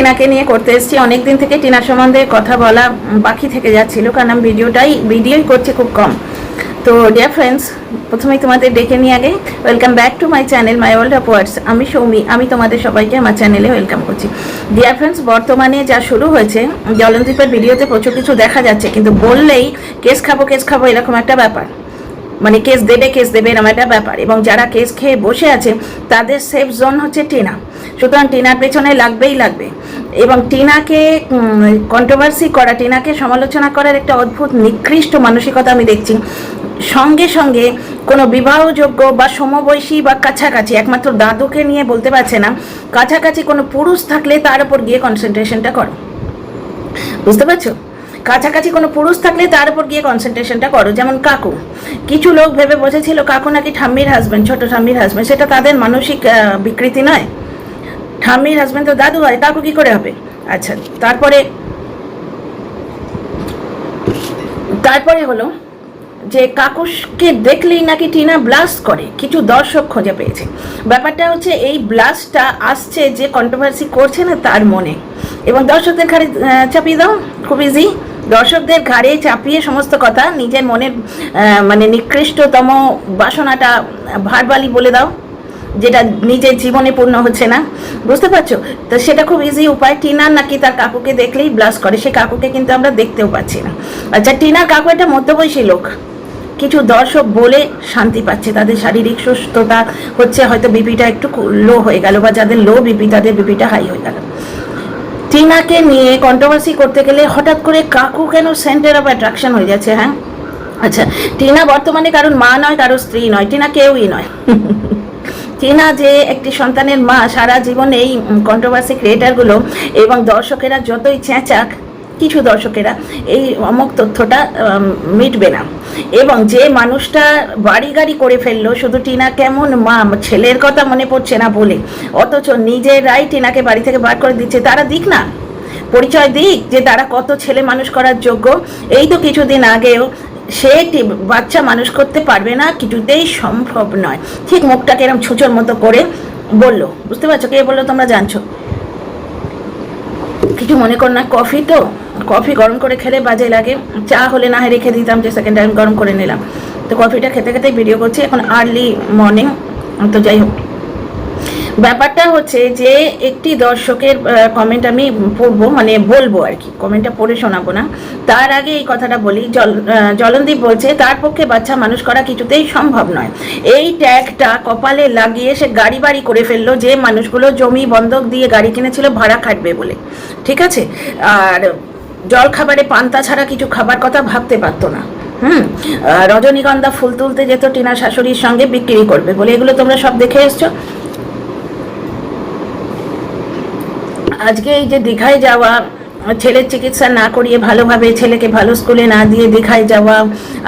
টিনাকে নিয়ে করতে এসেছি। অনেক দিন থেকে টিনা সম্বন্ধে কথা বলা বাকি থেকে যাচ্ছিল, কারণ আমি ভিডিওটাই, ভিডিওই করছি খুব কম। তো ডিয়ার ফ্রেন্ডস প্রথমেই তোমাদের ডেকে নিয়ে আগে। Welcome back to my channel my world of words আমি সৌমি, আমি তোমাদের সবাইকে আমার চ্যানেলে ওয়েলকাম করছি। ডিয়ার ফ্রেন্ডস বর্তমানে যা শুরু হয়েছে, জলনদীপের ভিডিওতে প্রচুর কিছু দেখা যাচ্ছে, কিন্তু বললেই কেস খাব কেস খাব, এরকম একটা ব্যাপার। মানে কেস দেবে কেস দেবে এরকম একটা ব্যাপার। এবং যারা কেস খেয়ে বসে আছে, তাদের সেফ জোন হচ্ছে টিনা। সুতরাং টিনার পেছনে লাগবেই লাগবে। এবং টিনাকে কন্ট্রোভার্সি করা, টিনাকে সমালোচনা করার একটা অদ্ভুত, নিকৃষ্ট মানসিকতা আমি দেখছি। সঙ্গে সঙ্গে কোনো বিবাহযোগ্য বা সমবয়সী বা কাছাকাছি, একমাত্র দাদুকে নিয়ে বলতে পারছে না, কাছাকাছি কোনো পুরুষ থাকলে তার উপর গিয়ে কনসেন্ট্রেশনটা করো। বুঝতে পারছ? কাছাকাছি কোনো পুরুষ থাকলে তার উপর গিয়ে কনসেন্ট্রেশনটা করো, যেমন কাকু। কিছু লোক ভেবে বসেছিল কাকু নাকি ঠাম্মির হাজব্যান্ড ছোট ঠাম্মির হাজব্যান্ড সেটা তাদের মানসিক বিকৃতি নয়। ঠাম্মির হাজব্যান্ড তো দাদু হয়, কাকু কী করে হবে? আচ্ছা তারপরে তারপরে হলো যে কাকুসকে দেখলেই নাকি টিনা ব্লাস্ট করে, কিছু দর্শক খুঁজে পেয়েছে। ব্যাপারটা হচ্ছে এই ব্লাস্টটা আসছে যে কন্ট্রোভার্সি করছে না তার মনে। এবং দর্শকদের খালি চাপিয়ে দাও, খুব ইজি দর্শকদের ঘাড়ে চাপিয়ে সমস্ত কথা, নিজের মনের মানে নিকৃষ্টতম বাসনাটা ভারবালি বলে দাও, যেটা নিজের জীবনে পূর্ণ হচ্ছে না। বুঝতে পারছ? তো সেটা খুব ইজি উপায়। টিনার নাকি তার কাকুকে দেখলেই ব্লাস করে। সে কাকুকে কিন্তু আমরা দেখতেও পাচ্ছি না। আচ্ছা টিনার কাকু একটা মধ্যবয়সী লোক। কিছু দর্শক বলে শান্তি পাচ্ছে। তাদের শারীরিক সুস্থতা হচ্ছে, হয়তো বিপিটা একটু লো হয়ে গেল বা যাদের লো বিপি, তাদের বিপিটা হাই হয়ে গেল। টিনাকে নিয়ে কন্ট্রোভার্সি করতে গেলে হঠাৎ করে কাকু কেন সেন্টার অফ অ্যাট্রাকশন হয়ে যাচ্ছে হ্যাঁ? আচ্ছা টিনা বর্তমানে কারোর মা নয়, কারোর স্ত্রী নয়, টিনা কেউই নয়। টিনা যে একটি সন্তানের মা, সারা জীবন এই কন্ট্রোভার্সি ক্রিয়েটারগুলো এবং দর্শকেরা যতই চেঁচাক কিছু দর্শকেরা এই অমক তথ্যটা মিটবে না। এবং যে মানুষটা বাড়ি গাড়ি করে ফেলল, শুধু টিনা কেমন মা, ছেলের কথা মনে পড়ছে না বলে, অথচ নিজেরাই টিনাকে বাড়ি থেকে বার করে দিচ্ছে, তারা দিক না। পরিচয় দিক যে তারা কত ছেলে মানুষ করার যোগ্য। এই তো কিছুদিন আগেও সে বাচ্চা মানুষ করতে পারবে না, কিছুতেই সম্ভব নয়। ঠিক মুখটাকে এরকম ছুঁচোর মতো করে বলল। বুঝতে পারছ? কে বলল তোমরা জানছো? কিছু মনে কর না? কফি তো? কফি গরম করে খেলে বাজে লাগে। চা হলে না রেখে দিতাম, যে সেকেন্ড টাইম গরম করে নিলাম। তো কফিটা খেতে খেতেই ভিডিও করছি এখন আর্লি মর্নিং তো যাই হোক। ব্যাপারটা হচ্ছে যে একটি দর্শকের কমেন্ট আমি পড়ব মানে বলব আর কি। কমেন্টটা পড়ে শোনাবো না। তার আগে এই কথাটা বলি, জল জলনদীপ বলছে, তার পক্ষে বাচ্চা মানুষ করা কিছুতেই সম্ভব নয়। এই ট্যাগটা কপালে লাগিয়ে সে গাড়ি বাড়ি করে ফেলল, যে মানুষগুলো জমি বন্ধক দিয়ে গাড়ি কিনেছিল, ভাড়া খাটবে বলে। ঠিক আছে? আর জল খাবারে পান্তা ছাড়া কিছু খাবার কথা ভাবতে পারতো না। হুম? রজনীগন্ধা ফুল তুলতে যেত টিনা শাশুড়ির সঙ্গে বিক্রি করবে বলে। এগুলো তোমরা সব দেখে এসছো? আজকে এই যে দীঘায় যাওয়া ছেলের চিকিৎসা না করিয়ে ভালোভাবে ছেলেকে ভালো স্কুলে না দিয়ে দেখায় যাওয়া,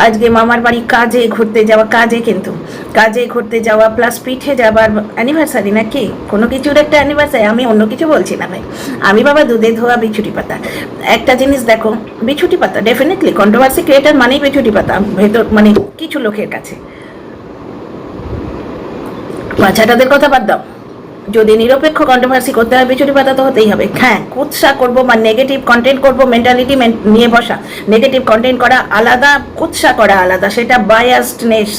আজকে মামার বাড়ি কাজে ঘুরতে যাওয়া, কাজে কিন্তু, কাজে ঘুরতে যাওয়া প্লাস পিঠে যাবার অ্যানিভার্সারি না কি কোনো কিছুর একটা অ্যানিভার্সারি আমি অন্য কিছু বলছি না ভাই। আমি বাবা দুধে ধোয়া বিছুটি পাতা। একটা জিনিস দেখো, বিছুটি পাতা ডেফিনেটলি কন্ট্রোভার্সি ক্রিয়েটার মানেই বিছুটি পাতা, ভেতর মানে কিছু লোকের কাছে। বাচ্চাটাদের কথা বাদ দাও। যদি নিরপেক্ষ কন্ট্রোভার্সি করতে হয় বিচুরি পাতা তো হতেই হবে। হ্যাঁ কুৎসা করব বা নেগেটিভ কন্টেন্ট করব মেন্টালিটি নিয়ে বসা। নেগেটিভ কন্টেন্ট করা আলাদা, কুৎসা করা আলাদা। সেটা বায়াসডনেস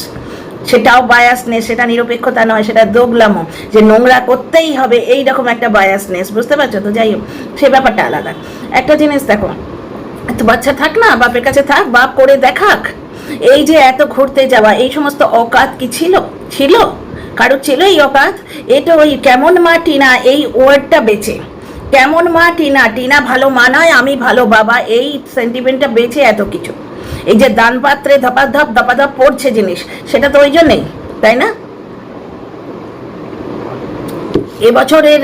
সেটাও বায়াসনেস সেটা নিরপেক্ষতা নয়, সেটা দোগলামো। যে নোংরা করতেই হবে এই রকম একটা বায়াসনেস বুঝতে পারছ তো? যাই হোক, সে ব্যাপারটা আলাদা। একটা জিনিস দেখো বাচ্চা থাক না, বাপের কাছে থাক, বাপ করে দেখাক। এই যে এত ঘুরতে যাওয়া, এই সমস্ত অকাত কি ছিল? ছিল? কারও ছিল এই অকাত এটা ওই কেমন মা টিনা, এই ওয়ার্ডটা বেচে। কেমন মা টিনা টিনা ভালো মা নয়, আমি ভালো বাবা, এই সেন্টিমেন্টটা বেছে এত কিছু। এই যে দানপাত্রে ধপাধপ ধপাধপ পড়ছে জিনিস, সেটা তো ওই জন্যেই, তাই না? এবছরের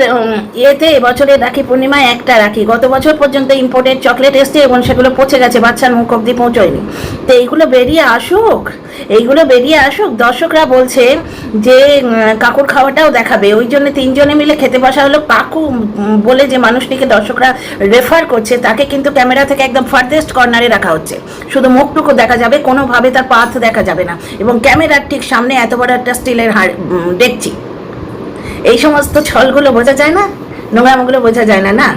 ইয়েতে এবছরের রাখি পূর্ণিমায় একটা রাখি। গত বছর পর্যন্ত ইম্পোর্টেড চকলেট এসছে এবং সেগুলো পচে গেছে, বাচ্চার মুখ অব্দি পৌঁছয়নি। তো এইগুলো বেরিয়ে আসুক, এইগুলো বেরিয়ে আসুক, দর্শকরা বলছে যে কাকুর খাওয়াটাও দেখাবে। ওই জন্য তিনজনে মিলে খেতে বসা হলো। কাকু বলে যে মানুষটিকে দর্শকরা রেফার করছে, তাকে কিন্তু ক্যামেরা থেকে একদম ফার্দেস্ট কর্নারে রাখা হচ্ছে। শুধু মুখটুকু দেখা যাবে, কোনোভাবে তার পাথ দেখা যাবে না। এবং ক্যামেরার ঠিক সামনে এত বড় একটা স্টিলের হাড় দেখছি। এই সমস্ত ছলগুলো বোঝা যায় না? নোংরামগুলো বোঝা যায় না না?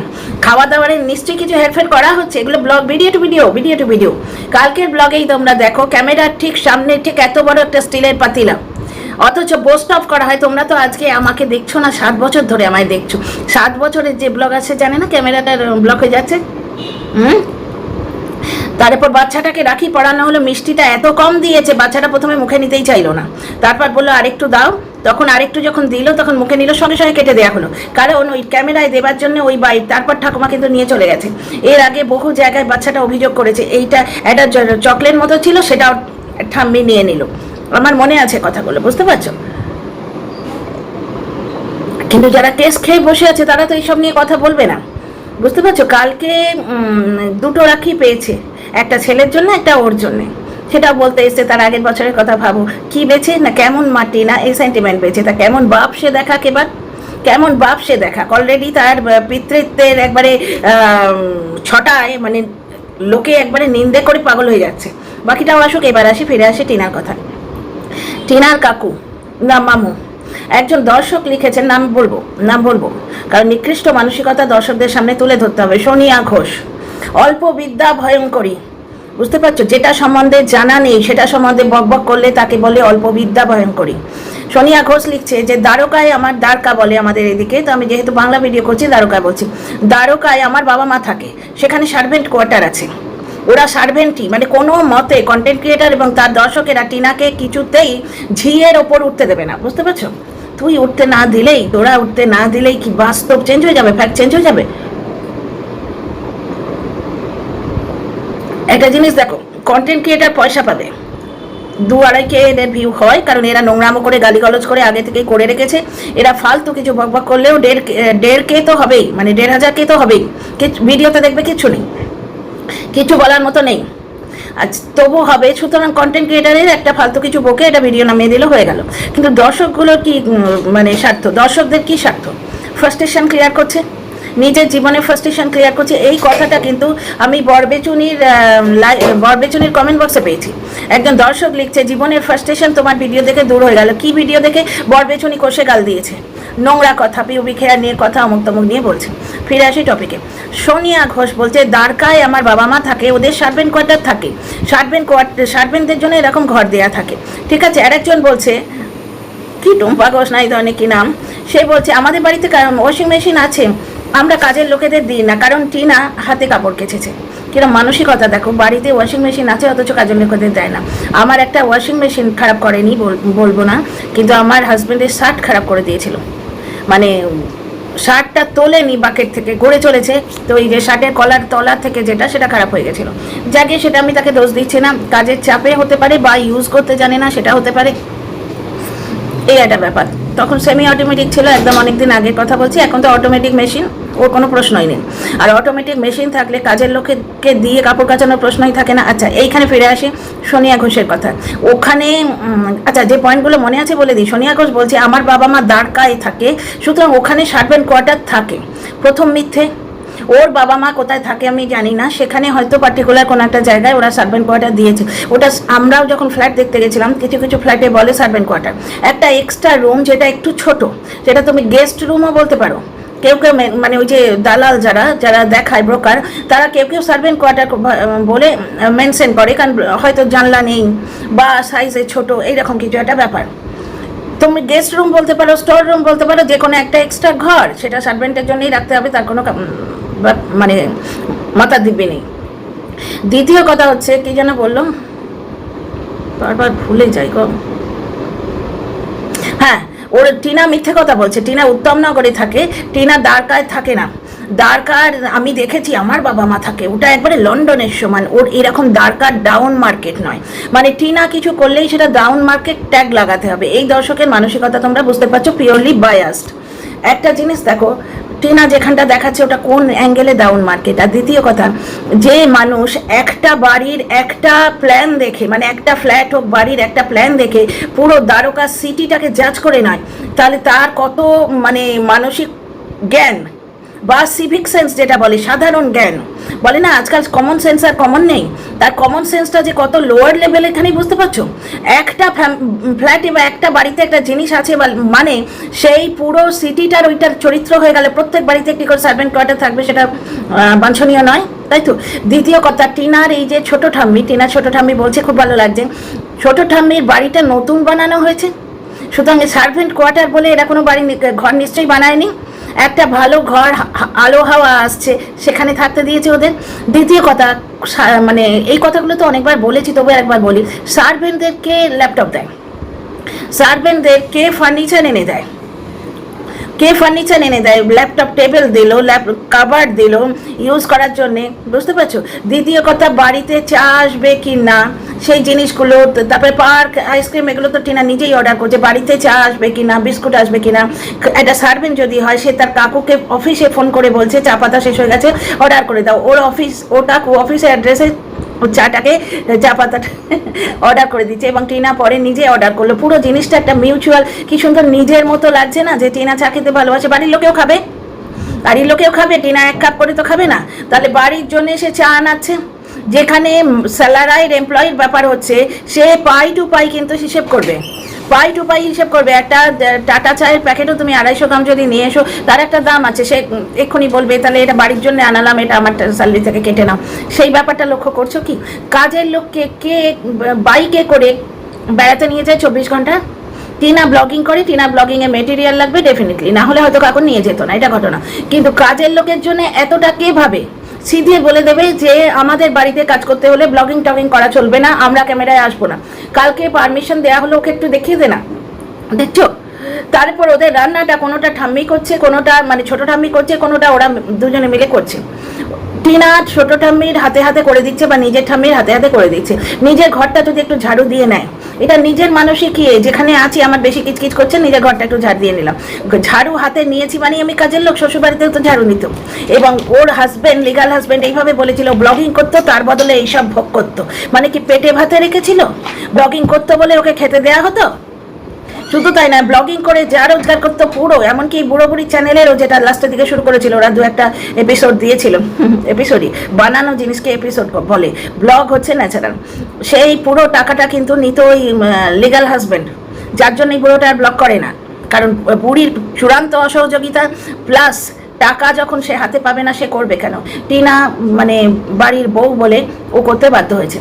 খাওয়া দাওয়ারের নিশ্চয়ই কিছু হেরফের করা হচ্ছে। এগুলো blog video to video video to video. কালকের ব্লগেই তোমরা দেখো, ক্যামেরার ঠিক সামনে ঠিক এত বড় একটা স্টিলের পাতিলা। অথচ বোস্ট অফ করা হয়, তোমরা তো আজকে আমাকে দেখছ না, সাত বছর ধরে আমায় দেখছ। সাত বছরের যে ব্লগ আছে, জানে না ক্যামেরাটার ব্লক হয়ে যাচ্ছে? হুম? তারপর বাচ্চাটাকে রাখি পড়ানো হলো, মিষ্টিটা এত কম দিয়েছে, বাচ্চাটা প্রথমে মুখে নিতেই চাইলো না। তারপর বলল, আরেকটু দাও। তখন আরেকটু যখন দিল, তখন মুখে নিল, সঙ্গে সঙ্গে কেটে দেওয়া হলো। কারণ ওই ক্যামেরায় দেবার জন্য ওই বাই তারপর ঠাকুমা কিন্তু নিয়ে চলে গেছে। এর আগে বহু জায়গায় বাচ্চাটা অভিযোগ করেছে, এইটা একটা চকলেট মতো ছিল সেটাও ঠাম্মি নিয়ে নিল। আমার মনে আছে কথাগুলো, বুঝতে পারছ? কিন্তু যারা টেস্ট খেয়ে বসে আছে, তারা তো এইসব নিয়ে কথা বলবে না। বুঝতে পারছ? কালকে দুটো রাখি পেয়েছে। একটা ছেলের জন্য, একটা ওর জন্যে। সেটা বলতে এসছে তার আগের বছরের কথা ভাবো। কি বেছে না কেমন মাটি না এই সেন্টিমেন্ট পেয়েছে তা কেমন বাপ সে দেখা কেবার? কেমন বাপ সে দেখা? অলরেডি তার পিতৃত্বের একবারে ছটায় মানে লোকে একবারে নিন্দে করে পাগল হয়ে যাচ্ছে। বাকিটাও আসুক, এবার আসি, ফিরে আসি টিনার কথা টিনার কাকু, না, মামু, একজন দর্শক লিখেছেন, নাম বলব নাম বলব। কারণ নিকৃষ্ট মানসিকতা দর্শকদের সামনে তুলে ধরতে হবে। সোনিয়া ঘোষ, অল্প বিদ্যা ভয়ঙ্করী। বুঝতে পারছ? যেটা সম্বন্ধে জানা নেই, সেটা সম্বন্ধে বকবক করলে তাকে বলে অল্প বিদ্যা ভয়ঙ্করী। সোনিয়া ঘোষ লিখছে যে, দ্বারকায় আমার দ্বারকা বলে আমাদের এদিকে, তো আমি যেহেতু বাংলা ভিডিও করছি, দ্বারকায় বলছি, দ্বারকায় আমার বাবা মা থাকে, সেখানে সার্ভেন্ট কোয়ার্টার আছে। ওরা সার্ভেন্টই মানে কোনো মতে কন্টেন্ট ক্রিয়েটার এবং তার দর্শকেরা টিনাকে কিছুতেই ঝিয়ের ওপর উঠতে দেবে না। বুঝতে পারছ? তুই উঠতে না দিলেই, তোরা উঠতে না দিলেই কি বাস্তব চেঞ্জ হয়ে যাবে? ফ্যাক্ট চেঞ্জ হয়ে যাবে? একটা জিনিস দেখো কন্টেন্ট ক্রিয়েটার পয়সা পাবে। দু আড়াই কে এদের ভিউ হয়, কারণ এরা নোংরামো করে গালিগালজ করে আগে থেকে করে রেখেছে। এরা ফালতু কিছু বকবক করলেও দেড় দেড় কে তো হবেই মানে দেড় হাজার কে তো হবেই। ভিডিওতে দেখবে কিছু নেই। কিছু বলার মতো নেই। আজ তবু হবে, সুতরাং কন্টেন্ট ক্রিয়েটারের একটা ফালতু কিছু বকে এটা ভিডিও নামিয়ে দিলে হয়ে গেল। কিন্তু দর্শকগুলোর কি মানে স্বার্থ? দর্শকদের কি স্বার্থ? ফ্রাস্ট্রেশন ক্লিয়ার করছে? নিজের জীবনে ফ্রাস্ট্রেশন ক্লিয়ার করছে। এই কথাটা কিন্তু আমি বরবেচুনির বরবেচুনির কমেন্ট বক্সে পেয়েছি। একজন দর্শক লিখছে, জীবনের ফ্রাস্ট্রেশন তোমার ভিডিও দেখে দূর হয়ে গেল। কি ভিডিও দেখে বরবেচুনি কষে গাল দিয়েছে? নোংরা কথা পিউবি খেয়ার নিয়ে কথা অমুক তমুক নিয়ে বলছে। ফিরে আসি টপিকে সোনিয়া ঘোষ বলছে, দ্বারকায় আমার বাবা মা থাকে, ওদের সার্ভেন্ট কোয়ার্টার থাকে। সার্ভেন্ট কোয়ার্টার সার্ভেন্টদের জন্য এরকম ঘর দেয়া থাকে। ঠিক আছে, আরেকজন বলছে, কি টুম্পা ঘোষ, না এই ধরনের কি নাম? সে বলছে, আমাদের বাড়িতে ওয়াশিং মেশিন আছে। আমরা কাজের লোকেদের দিই না, কারণ টিনা হাতে কাপড় কেচেছে। কিরম মানসিকতা, দেখো, বাড়িতে ওয়াশিং মেশিন আছে, অথচ কাজের লোকেদের দেয় না। আমার একটা ওয়াশিং মেশিন খারাপ করেনি, বল- বলব না, কিন্তু আমার হাজবেন্ডের শার্ট খারাপ করে দিয়েছিল। মানে শার্টটা তোলেনি বাকেট থেকে, গড়ে চলেছে, তো এই যে শার্টের কলার তলার থেকে যেটা, সেটা খারাপ হয়ে গেছিল। যাকে সেটা আমি তাকে দোষ দিচ্ছি না। কাজের চাপে হতে পারে বা ইউজ করতে জানে না, সেটা হতে পারে। এই একটা ব্যাপার। তখন সেমি অটোমেটিক ছিল, একদম অনেকদিন আগের কথা বলছি, এখন তো অটোমেটিক মেশিন ওর কোনো প্রশ্নই নেই। আর অটোমেটিক মেশিন থাকলে কাজের লোককে দিয়ে কাপড় কাচানোর প্রশ্নই থাকে না। আচ্ছা এইখানে ফিরে আসি সোনিয়া ঘোষের কথা। ওখানে আচ্ছা যে পয়েন্টগুলো মনে আছে বলে দিই। সোনিয়া ঘোষ বলছে, আমার বাবা মা দ্বারকায় থাকে, সুতরাং ওখানে সার্ভেন্ট কোয়ার্টার থাকে। প্রথম মিথ্যে। ওর বাবা মা কোথায় থাকে আমি জানি না। সেখানে হয়তো পার্টিকুলার কোনো একটা জায়গায় ওরা সার্ভেন্ট কোয়ার্টার দিয়েছে। ওটা আমরাও যখন ফ্ল্যাট দেখতে গেছিলাম, কিছু কিছু ফ্ল্যাটে বলে সার্ভেন্ট কোয়ার্টার একটা এক্সট্রা রুম যেটা একটু ছোট, যেটা তুমি গেস্ট রুমও বলতে পারো। কেউ কেউ মানে ওই যে দালাল যারা যারা দেখায় ব্রোকার তারা কেউ কেউ সার্ভেন্ট কোয়ার্টার বলে মেনশন করে। কারণ, হয়তো জানলা নেই বা সাইজে ছোট, এইরকম কিছু একটা ব্যাপার। তুমি গেস্ট রুম বলতে পারো স্টোর রুম বলতে পারো, যে কোনো একটা এক্সট্রা ঘর, সেটা সার্ভেন্টের জন্যই রাখতে হবে, তার কোনো মানে মাথা দিবে নেই। দ্বিতীয় কথা হচ্ছে, কি যেন বলল? বারবার ভুলে যাই গো। হ্যাঁ ওর টিনা মিথ্যে কথা বলছে। টিনা উত্তমনগরে থাকে, টিনা দ্বারকায় থাকে না। দ্বারকার আমি দেখেছি, আমার বাবা মা থাকে। ওটা একবারে লন্ডনের সমান। ওর এরকম দ্বারকার ডাউন মার্কেট নয়। মানে টিনা কিছু করলেই সেটা ডাউন মার্কেট ট্যাগ লাগাতে হবে। এই দর্শকের মানসিকতা তোমরা বুঝতে পারছ পিওরলি বায়াস্ট একটা জিনিস দেখো টিনা যেখানটা দেখাচ্ছে ওটা কোন অ্যাঙ্গেলে দাউন মার্কেট আর দ্বিতীয় কথা, যে মানুষ একটা বাড়ির একটা প্ল্যান দেখে মানে একটা ফ্ল্যাট হোক, বাড়ির একটা প্ল্যান দেখে পুরো দ্বারকা সিটিটাকে জাজ করে নেয়, তাহলে তার কত মানে মানসিক জ্ঞান? বা সিভিক সেন্স যেটা বলে, সাধারণ জ্ঞান। বলে না, আজকাল কমন সেন্স আর কমন নেই। তার কমন সেন্সটা যে কত লোয়ার লেভেল এখানেই বুঝতে পারছ? একটা ফ্ল্যাটে বা একটা বাড়িতে একটা জিনিস আছে বা- মানে সেই পুরো সিটিটার ওইটার চরিত্র হয়ে গেলে প্রত্যেক বাড়িতে একটি করে সার্ভেন্ট কোয়ার্টার থাকবে সেটা বাঞ্ছনীয় নয়, তাই তো? দ্বিতীয় কথা, টিনার এই যে ছোট ঠাম্মি, টিনার ছোট ঠাম্মি বলছে, খুব ভালো লাগছে। ছোট ঠাম্মির বাড়িটা নতুন বানানো হয়েছে। সুতরাং সার্ভেন্ট কোয়ার্টার বলে এরা কোনো বাড়ি ঘর নিশ্চয়ই বানায়নি। একটা ভালো ঘর আলো, হাওয়া আসছে, সেখানে থাকতে দিয়েছে ওদের। দ্বিতীয় কথা মানে এই কথাগুলো তো অনেকবার বলেছি, তবু একবার বলি সার্ভেন্টদেরকে ল্যাপটপ দেয়। সার্ভেন্টদেরকে ফার্নিচার এনে দেয়। কে ফার্নিচার এনে দেয়? ল্যাপটপ টেবিল দিল ল্যাপ কাভার দিল ইউজ করার জন্যে। বুঝতে পারছ? দ্বিতীয় কথা, বাড়িতে চা আসবে কি না? সেই জিনিসগুলো তারপরে পার্ক আইসক্রিম এগুলো তো টিনা নিজেই অর্ডার করছে। বাড়িতে চা আসবে কি না? বিস্কুট আসবে কি না? একটা সার্ভেন্ট যদি হয়, সে তার কাকুকে অফিসে ফোন করে বলছে, চা পাতা শেষ হয়ে গেছে অর্ডার করে দাও। ওর অফিস ও কাকু অফিসের অ্যাড্রেসে চাটাকে চা পাতাটা অর্ডার করে দিচ্ছে এবং টিনা পরে নিজে অর্ডার করল। পুরো জিনিসটা একটা মিউচুয়াল কি সুন্দর নিজের মতো লাগছে না যে টিনা চা খেতে ভালোবাসে। বাড়ির লোকেও খাবে। বাড়ির লোকেও খাবে, টিনা এক কাপ করে তো খাবে না। তাহলে বাড়ির জন্য সে চা আনাচ্ছে। যেখানে স্যালারাইড এমপ্লয়ির ব্যাপার হচ্ছে, সে পাই টু পাই কিন্তু হিসেব করবে। পাই পাই হিসেব করবে। একটা টাটা চায়ের প্যাকেটও তুমি আড়াইশো গ্রাম যদি নিয়ে এসো, তার একটা দাম আছে। সে এক্ষুনি বলবে, তাহলে এটা বাড়ির জন্য আনালাম, এটা আমার স্যালারি থেকে কেটে নাও। সেই ব্যাপারটা লক্ষ্য করছ কি? কাজের লোককে কে বাইকে করে বেড়াতে নিয়ে যায় চব্বিশ ঘণ্টা? টিনা ব্লগিং করে, টিনা ব্লগিং এ মেটেরিয়াল লাগবে ডেফিনেটলি না হলে হয়তো কাকুর নিয়ে যেত না, এটা ঘটনা। কিন্তু কাজের লোকের জন্য এতটা কে ভাবে? সিধে বলে দেবে যে আমাদের বাড়িতে কাজ করতে হলে ব্লগিং টগিং করা চলবে না, আমরা ক্যামেরায় আসব না। কালকে পারমিশন দেওয়া হলো, ওকে একটু দেখিয়ে দে না। দেখছ? তারপর ওদের রান্নাটা কোনোটা ঠাম্মি করছে, কোনোটা মানে ছোট ঠাম্মি করছে, কোনোটা ওরা দুজনে মিলে করছে। টিনা ছোট ঠাম্মির হাতে হাতে করে দিচ্ছে বা নিজের ঠাম্মির হাতে হাতে করে দিচ্ছে। নিজের ঘরটা যদি একটু ঝাড়ু দিয়ে নেয়। এটা নিজের মানুষই কি যেখানে আছি আমার বেশি কিচকিচ করছে, নিজের ঘরটা একটু ঝাড় দিয়ে নিলাম। ঝাড়ু হাতে নিয়েছি মানে আমি কাজের লোক শ্বশুর বাড়িতেও তো ঝাড়ু নিত। এবং ওর হাজবেন্ড লিগাল হাজবেন্ড এইভাবে বলেছিল ব্লগিং করতো, তার বদলে এইসব ভোগ করতো। মানে কি পেটে ভাতে রেখেছিল? ব্লগিং করতো বলে ওকে খেতে দেয়া হতো? শুধু তাই না ব্লগিং করে যা রোজগার করতো পুরো, এমনকি বুড়ো বুড়ি চ্যানেলেরও যেটা লাস্টের দিকে শুরু করেছিল, ওরা দু একটা এপিসোড দিয়েছিল। এপিসোডই বানানো জিনিসকে এপিসোড বলে। ব্লগ হচ্ছে ন্যাচারাল সেই পুরো টাকাটা কিন্তু নিত ওই লিগাল হাজবেন্ড যার জন্য এই বুড়োটা আর ব্লগ করে না। কারণ বুড়ির চূড়ান্ত অসহযোগিতা প্লাস টাকা যখন সে হাতে পাবে না, সে করবে কেন? টিনা মানে বাড়ির বউ বলে ও করতে বাধ্য হয়েছে।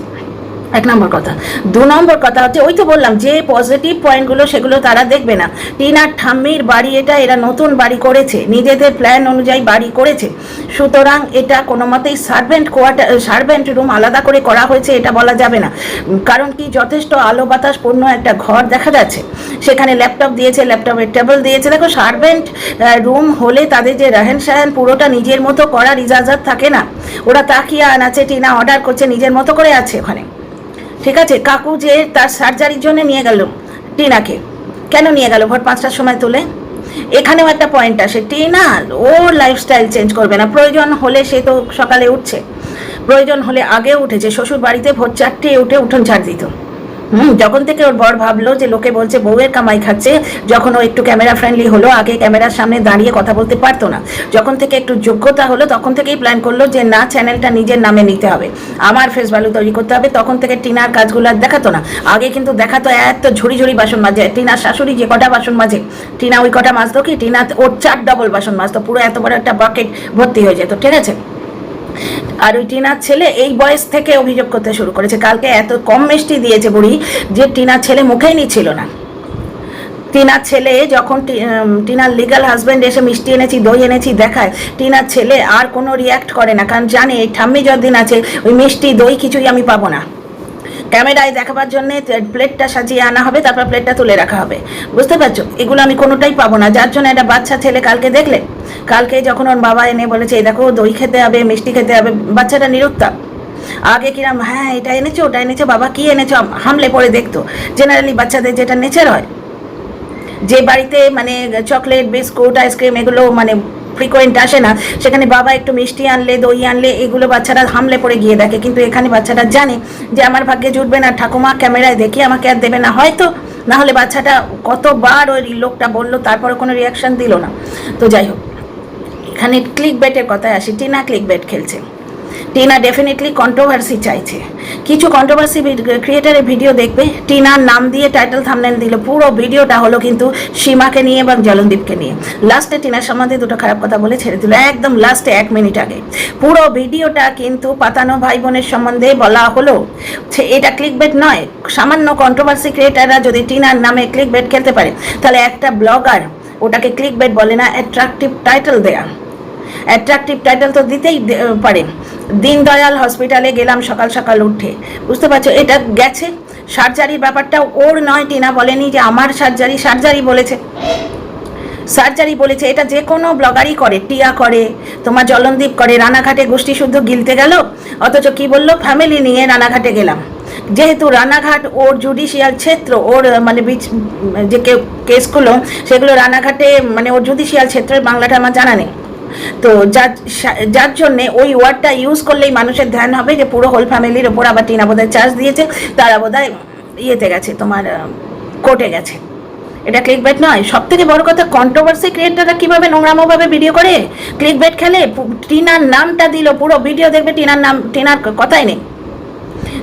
এক নম্বর কথা। দু নম্বর কথা হচ্ছে, ওই তো বললাম, যে পজিটিভ পয়েন্টগুলো সেগুলো তারা দেখবে না। টিনার ঠাম্মির বাড়ি এটা এরা নতুন বাড়ি করেছে, নিজেদের প্ল্যান অনুযায়ী বাড়ি করেছে। সুতরাং এটা কোনো মতেই সার্ভেন্ট কোয়ার্টার সার্ভেন্ট রুম আলাদা করে করা হয়েছে, এটা বলা যাবে না। কারণ কি, যথেষ্ট আলো বাতাস পূর্ণ একটা ঘর দেখা যাচ্ছে। সেখানে ল্যাপটপ দিয়েছে ল্যাপটপের টেবিল দিয়েছে। দেখো সার্ভেন্ট রুম হলে তাদের যে রাহেন সাহেন পুরোটা নিজের মতো করার ইজাজত থাকে না। ওরা তাকিয়ে আনাচ্ছে, টিনা অর্ডার করছে, নিজের মতো করে আছে ওখানে। ঠিক আছে, কাকু যে তার সার্জারির জন্য নিয়ে গেল, টিনাকে। কেন নিয়ে গেল? ভোর পাঁচটার সময় তুলে। এখানেও একটা পয়েন্ট আসে, টিনা ও লাইফস্টাইল চেঞ্জ করবে না। প্রয়োজন হলে সে তো সকালে উঠছে। প্রয়োজন হলে আগে উঠেছে। শ্বশুর বাড়িতে ভোর চারটে উঠে উঠোন ছাড় দিত। হুম, যখন থেকে ওর বর ভাবলো যে লোকে বলছে বউয়ের কামাই খাচ্ছে, যখন ও একটু ক্যামেরা ফ্রেন্ডলি হলো, আগে ক্যামেরার সামনে দাঁড়িয়ে কথা বলতে পারতো না। যখন থেকে একটু যোগ্যতা হলো, তখন থেকেই প্ল্যান করল যে না চ্যানেলটা নিজের নামে নিতে হবে। আমার ফেস ভ্যালু তৈরি করতে হবে। তখন থেকে টিনার কাজগুলো আর দেখাতো না। আগে কিন্তু দেখাতো এত ঝুড়ি ঝুড়ি বাসন মাজে। টিনার শাশুড়ি যে কটা বাসন মাজে, টিনা ওই কটা মাজতো কি? টিনা ওর চার ডবল বাসন মাজতো। পুরো এত বড় একটা বাকেট ভর্তি হয়ে যেত, ঠিক আছে? আর ওই টিনার ছেলে এই বয়স থেকে অভিযোগ করতে শুরু করেছে। কালকে এত কম মিষ্টি দিয়েছে বুড়ি যে টিনার ছেলে মুখেই নিচ্ছিল না। টিনার ছেলে যখন টিনার লিগাল হাজব্যান্ড এসে মিষ্টি এনেছি, দই এনেছি দেখায়, টিনার ছেলে আর কোনো রিয়াক্ট করে না। কারণ জানে, এই ঠাম্মি যতদিন আছে, ওই মিষ্টি, দই কিছুই আমি পাবো না। ক্যামেরায় দেখাবার জন্য প্লেটটা সাজিয়ে আনা হবে, তারপর প্লেটটা তুলে রাখা হবে। বুঝতে পারছ? এগুলো আমি কোনোটাই পাবো না। যার জন্য একটা বাচ্চা ছেলে কালকে দেখলে, কালকে যখন ওর বাবা এনে বলেছে, এই দেখো, দই খেতে হবে, মিষ্টি খেতে হবে বাচ্চাটা নিরুত্তাপ আগে কিরাম হ্যাঁ এটা এনেছো, ওটা এনেছো, বাবা কি এনেছো? হামলে পড়ে দেখতো। জেনারেলি বাচ্চাদের যেটা নেচার হয়, যে বাড়িতে মানে চকলেট, বিস্কুট, আইসক্রিম, এগুলো মানে ফ্রিকোয়েন্ট আসে না। সেখানে বাবা একটু মিষ্টি আনলে, দই আনলে, এগুলো বাচ্চারা হামলে পড়ে গিয়ে দেখে। কিন্তু এখানে বাচ্চাটা জানে যে আমার ভাগ্যে জুটবে না। ঠাকুমা ক্যামেরায় দেখে, আমাকে আর দেবে না। হয়তো না হলে বাচ্চাটা কতবার ওই লোকটা বলল, তারপরে কোনো রিয়াকশান দিল না। তো যাই হোক, এখানে ক্লিক বেটের কথায় আসি। টিনা ক্লিক বেট খেলছে। টিনা ডেফিনেটলি কন্ট্রোভার্সি চাইছে। কিছু কন্ট্রোভার্সি ক্রিয়েটারের ভিডিও দেখবে। টিনার নাম দিয়ে টাইটেল থামনেল দিল। পুরো ভিডিওটা হলো কিন্তু সীমাকে নিয়ে এবং জলনদীপকে নিয়ে। লাস্টে টিনার সম্বন্ধে দুটো খারাপ কথা বলে ছেড়ে দিল। একদম লাস্টে এক মিনিট আগে। পুরো ভিডিওটা কিন্তু পাতানো ভাই বোনের সম্বন্ধে বলা হলো। এটা ক্লিক বেট নয়। সামান্য কন্ট্রোভার্সি ক্রিয়েটাররা যদি টিনার নামে ক্লিক বেট খেলতে পারে, তাহলে একটা ব্লগার ওটাকে ক্লিক বেট বলে না অ্যাট্রাকটিভ টাইটেল দেয়া। অ্যাট্রাকটিভ টাইটেল তো দিতেই পারে। দীনদয়াল হসপিটালে গেলাম সকাল সকাল উঠে। বুঝতে পারছ, এটা গেছে। সার্জারির ব্যাপারটা ওর নয়, টিনা বলেনি যে আমার সার্জারি সার্জারি বলেছে। সার্জারি বলেছে, এটা যে কোনো ব্লগারই করে, টিয়া করে, তোমার জলনদীপ করে, রানাঘাটে গোষ্ঠী শুদ্ধ গিলতে গেল, অথচ কি বলল ফ্যামিলি নিয়ে রানাঘাটে গেলাম। যেহেতু রানাঘাট ওর জুডিশিয়াল ক্ষেত্র, ওর মানে বিচ যে কেসগুলো সেগুলো রানাঘাটে মানে ওর জুডিশিয়াল ক্ষেত্রের বাংলাটা আমার জানা নেই। তো যার যার জন্যে ওই ওয়ার্ডটা ইউজ করলেই মানুষের ধ্যান হবে যে পুরো হোল ফ্যামিলির ওপর আবার টিনা বোধহয় চার্জ দিয়েছে, তারা বোধহয় ইয়েতে গেছে, তোমার কোর্টে গেছে। এটা ক্লিক বেট নয়। সব থেকে বড় কথা কন্ট্রোভার্সি ক্রিয়েটাররা কীভাবে নোংরামোভাবে ভিডিও করে? ক্লিক বেট খেলে টিনার নামটা দিল, পুরো ভিডিও দেখবে টিনার নাম টিনার কথাই নেই।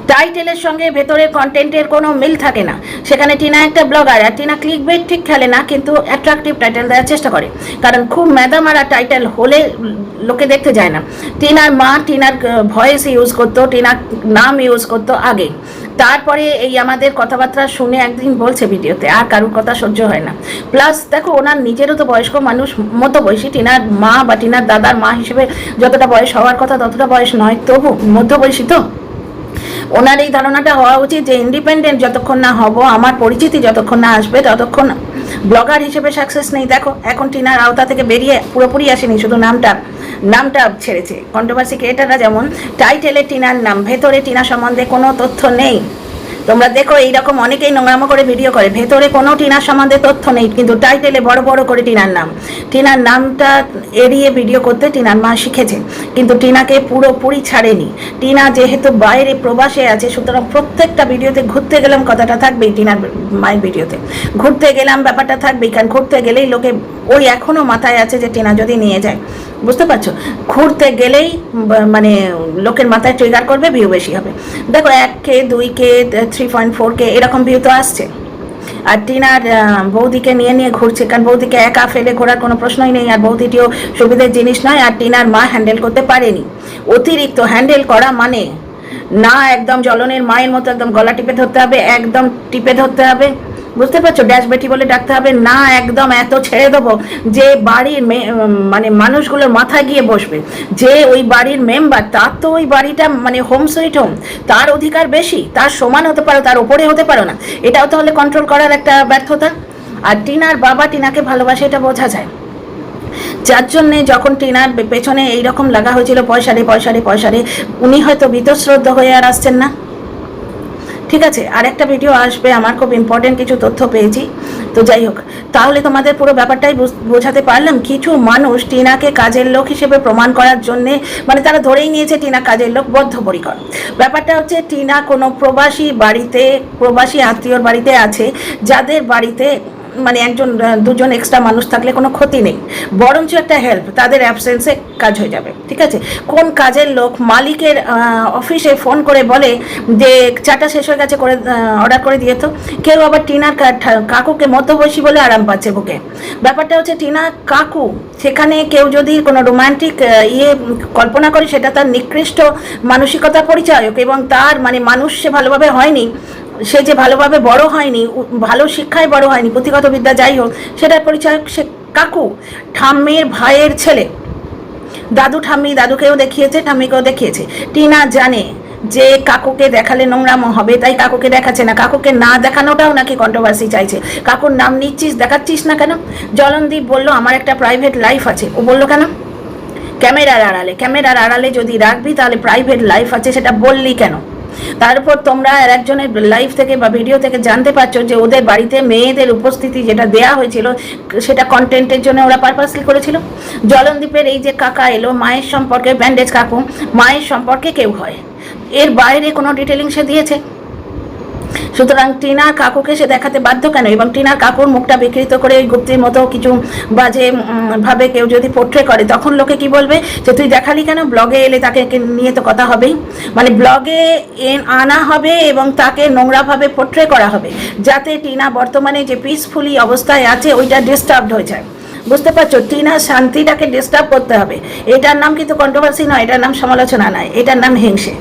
টাইটেলের সঙ্গে ভেতরের কন্টেন্টের কোনো মিল থাকে না। সেখানে টিনা একটা ব্লগার আর টিনা ক্লিক বেট ঠিক খেলে না, কিন্তু অ্যাট্রাকটিভ টাইটেল দেওয়ার চেষ্টা করে। কারণ খুব মেদামারা টাইটেল হলে লোকে দেখতে যায় না। টিনার মা টিনার ভয়েস ইউজ করতো টিনার নাম ইউজ করতো আগে। তারপরে এই আমাদের কথাবার্তা শুনে একদিন বলছে ভিডিওতে, আর কারুর কথা সহ্য হয় না। প্লাস দেখো, ওনার নিজেরও তো বয়স্ক মানুষ মতো বয়সী টিনার মা বা টিনার দাদার মা হিসেবে যতটা বয়স হওয়ার কথা ততটা বয়স নয়, তবু মধ্যবয়সী তো? ওনার এই ধারণাটা হওয়া উচিত যে ইন্ডিপেন্ডেন্ট যতক্ষণ না হব, আমার পরিচিতি যতক্ষণ না আসবে, ততক্ষণ ব্লগার হিসেবে সাকসেস নেই। দেখো, এখন টিনার আওতা থেকে বেরিয়ে পুরোপুরি আসেনি, শুধু নামটা নামটা ছেড়েছে। কন্ট্রোভার্সি ক্রিয়েটাররা যেমন টাইটেলে টিনার নাম, ভেতরে টিনা সম্বন্ধে কোনো তথ্য নেই। তোমরা দেখো, এইরকম অনেকেই নোংরামো করে ভিডিও করে। ভেতরে কোনো টিনার সম্বন্ধে তথ্য নেই, কিন্তু টাইটেলে বড় বড় করে টিনার নাম। টিনার নামটা এড়িয়ে ভিডিও করতে টিনার মা শিখেছে, কিন্তু টিনাকে পুরোপুরি ছাড়েনি। টিনা যেহেতু বাইরে প্রবাসে আছে, সুতরাং প্রত্যেকটা ভিডিওতে ঘুরতে গেলাম কথাটা থাকবেই টিনার মায়ের ভিডিওতে। ঘুরতে গেলাম, ব্যাপারটা থাকবেই, কারণ ঘুরতে গেলেই লোকে ওই এখনও মাথায় আছে যে টিনা যদি নিয়ে যায়। বুঝতে পারছ? ঘুরতে গেলেই মানে লোকের মাথায় ট্রিগার করবে ভিউ বেশি হবে। দেখো, এক কে, দুই K three point four K, এরকম ভিউ তো আসছে। আর টিনার বৌদিকে নিয়ে নিয়ে ঘুরছে, কারণ বৌদিকে একা ফেলে ঘোরার কোনো প্রশ্নই নেই, আর বৌদিটিও সুবিধের জিনিস নয়, আর টিনার মা হ্যান্ডেল করতে পারেনি। অতিরিক্ত হ্যান্ডেল করা মানে না একদম জ্বলনের মায়ের মতো একদম গলা টিপে ধরতে হবে, একদম টিপে ধরতে হবে। বুঝতে পারছ? ড্যাশ বেটি বলে ডাকতে হবে, না, একদম এত ছেড়ে দেবো। যে বাড়ির মানে মানুষগুলোর মাথায় গিয়ে বসবে। যে ওই বাড়ির মেম্বার তার তো ওই বাড়িটা মানে হোম সুইট হোম তার অধিকার বেশি, তার সমান হতে পারো, তার ওপরে হতে পারো না। এটাও তাহলে কন্ট্রোল করার একটা ব্যর্থতা। আর টিনার বাবা টিনাকে ভালোবাসে, এটা বোঝা যায়। যার জন্যে যখন টিনার পেছনে এইরকম লাগা হয়েছিল পয়সা রে পয়সা রে পয়সা রে উনি হয়তো বীতশ্রদ্ধ হয়ে আর আসছেন না। ঠিক আছে আর একটা ভিডিও আসবে, আমার খুব ইম্পর্টেন্ট কিছু তথ্য পেয়েছি। তো যাই হোক, তাহলে তোমাদের পুরো ব্যাপারটাই বোঝাতে পারলাম। কিছু মানুষ টিনাকে কাজের লোক হিসেবে প্রমাণ করার জন্যে মানে তারা ধরেই নিয়েছে টিনা কাজের লোক বদ্ধপরিকর। ব্যাপারটা হচ্ছে, টিনা কোনো প্রবাসী বাড়িতে, প্রবাসী আত্মীয়র বাড়িতে আছে, যাদের বাড়িতে মানে একজন দুজন এক্সট্রা মানুষ থাকলে কোনো ক্ষতি নেই। বরঞ্চ একটা হেল্প তাদের অ্যাবসেন্সে কাজ হয়ে যাবে, ঠিক আছে? কোন কাজের লোক মালিকের অফিসে ফোন করে বলে যে, চাটা শেষ হয়ে গেছে, করে অর্ডার করে দিয়ে তো। কেউ আবার টিনার কাকুকে মধ্যবয়সী বলে আরাম পাচ্ছে বুকে। ব্যাপারটা হচ্ছে টিনা কাকু, সেখানে কেউ যদি কোনো রোমান্টিক ইয়ে কল্পনা করে, সেটা তার নিকৃষ্ট মানসিকতার পরিচায়ক এবং তার মানে মানুষ সে ভালোভাবে হয়নি সে যে ভালোভাবে বড় হয়নি ভালো শিক্ষায় বড় হয়নি, পুঁথিগত বিদ্যা যাই হোক, সেটার পরিচয় সে কাকু, ঠাম্মির ভাইয়ের ছেলে। দাদু ঠাম্মি দাদুকেও দেখিয়েছে, ঠাম্মিকেও দেখিয়েছে। টিনা জানে যে কাকুকে দেখালে নোংরামো হবে, তাই কাকুকে দেখাচ্ছে না। কাকুকে না দেখানোটাও নাকি কন্ট্রোভার্সি চাইছে। কাকুর নাম নিচ্ছিস, দেখাচ্ছিস না কেন? জলনদীপ বলল, আমার একটা প্রাইভেট লাইফ আছে। ও বলল, কেন? ক্যামেরার আড়ালে। ক্যামেরার আড়ালে যদি রাখবি, তাহলে প্রাইভেট লাইফ আছে, সেটা বললি কেন? তারপর তোমরা আর একজনের লাইভ থেকে বা ভিডিও থেকে জানতে পারছ যে ওদের বাড়িতে মেয়েদের উপস্থিতি যেটা দেয়া হয়েছিল, সেটা কন্টেন্টের জন্য ওরা পারপাসলি করেছিল। জলনদ্বীপের এই যে কাকা এলো, মায়ের সম্পর্কে ব্যান্ডেজ কাকু, মায়ের সম্পর্কে কেউ হয়। এর বাইরে কোনো ডিটেলিং সে দিয়েছে? সুতরাং টিনার কাকুকে সে দেখাতে বাধ্য কেন? এবং টিনার কাকুর মুখটা বিকৃত করে ওই গুপ্তির মতো কিছু বাজে ভাবে কেউ যদি পোট্রে করে, তখন লোকে কি বলবে? যে তুই দেখালি কেন? ব্লগে এলে তাকে নিয়ে তো কথা হবেই। মানে ব্লগে আনা হবে এবং তাকে নোংরাভাবে পোট্রে করা হবে, যাতে টিনা বর্তমানে যে পিসফুলি অবস্থায় আছে, ওইটা ডিস্টার্বড হয়ে যায়। বুঝতে পারছ? টিনা শান্তিটাকে ডিস্টার্ব করতে হবে। এটার নাম কিন্তু কন্ট্রোভার্সি নয়, এটার নাম সমালোচনা নয়, এটার নাম হিংসে।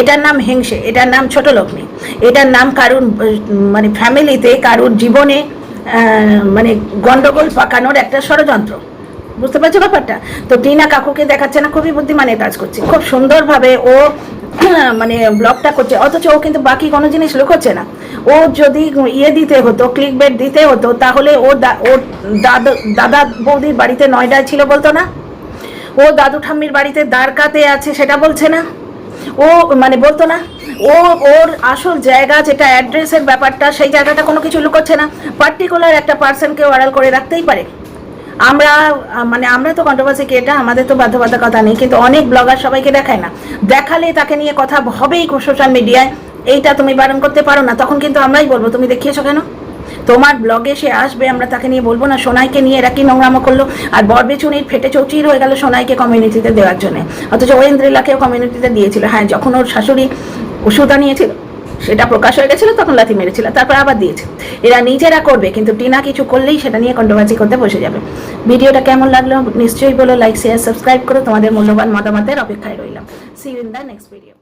এটার নাম হিংসে, এটার নাম ছোট লক্ষ্মী এটার নাম কারুর মানে ফ্যামিলিতে কারুর জীবনে মানে গন্ডগোল পাকানোর একটা ষড়যন্ত্র। বুঝতে পারছ ব্যাপারটা? তো টিনা কাকুকে দেখাচ্ছে না, খুবই বুদ্ধিমানের কাজ করছে। খুব সুন্দরভাবে ও মানে ব্লগটা করছে। অথচ ও কিন্তু বাকি কোনো জিনিস লুকোচ্ছে না। ও যদি ইয়ে দিতে হতো ক্লিক বেড দিতে হতো, তাহলে ও ওর দাদা দাদা বৌদির বাড়িতে নয়ডায় ছিল বলতো না? ও দাদু ঠাম্মির বাড়িতে দ্বারকাতে আছে, সেটা বলছে না? ও মানে বলতো না? ও, ওর আসল জায়গা যেটা অ্যাড্রেসের ব্যাপারটা, সেই জায়গাটা কোনো কিছু লুকোচ্ছে না। পার্টিকুলার একটা পার্সনকে ওয়ারাল করে রাখতেই পারে। আমরা মানে আমরা তো কন্ট্রোভার্সি এটা আমাদের তো বাধ্যবাধকতা নেই, কিন্তু অনেক ব্লগার সবাইকে দেখায় না। দেখালে তাকে নিয়ে কথা হবেই সোশ্যাল মিডিয়ায় এইটা তুমি বারণ করতে পারো না, তখন কিন্তু আমরাই বলব, তুমি দেখিয়েছো কেন? তোমার ব্লগে সে আসবে, আমরা তাকে নিয়ে বলব না, সোনাইকে নিয়ে এরা কি নোংরামো করল? আর বরবেচুনির ফেটে চৌচির হয়ে গেল সোনাইকে কমিউনিটিতে দেওয়ার জন্য। অথচ ঐন্দ্রিলাকেও কমিউনিটিতে দিয়েছিল। হ্যাঁ যখন ওর শাশুড়ি ওষুধ আনিয়েছিল সেটা প্রকাশ হয়ে গেছিল, তখন লাথি মেরেছিল, তারপর আবার দিয়েছে। এরা নিজেরা করবে, কিন্তু টিনা কিছু করলেই সেটা নিয়ে কন্ট্রোভার্সি করতে বসে যাবে। ভিডিওটা কেমন লাগল? নিশ্চয়ই বলো লাইক শেয়ার সাবস্ক্রাইব করো। তোমাদের মূল্যবান মতামতের অপেক্ষায় রইলাম। See in the next video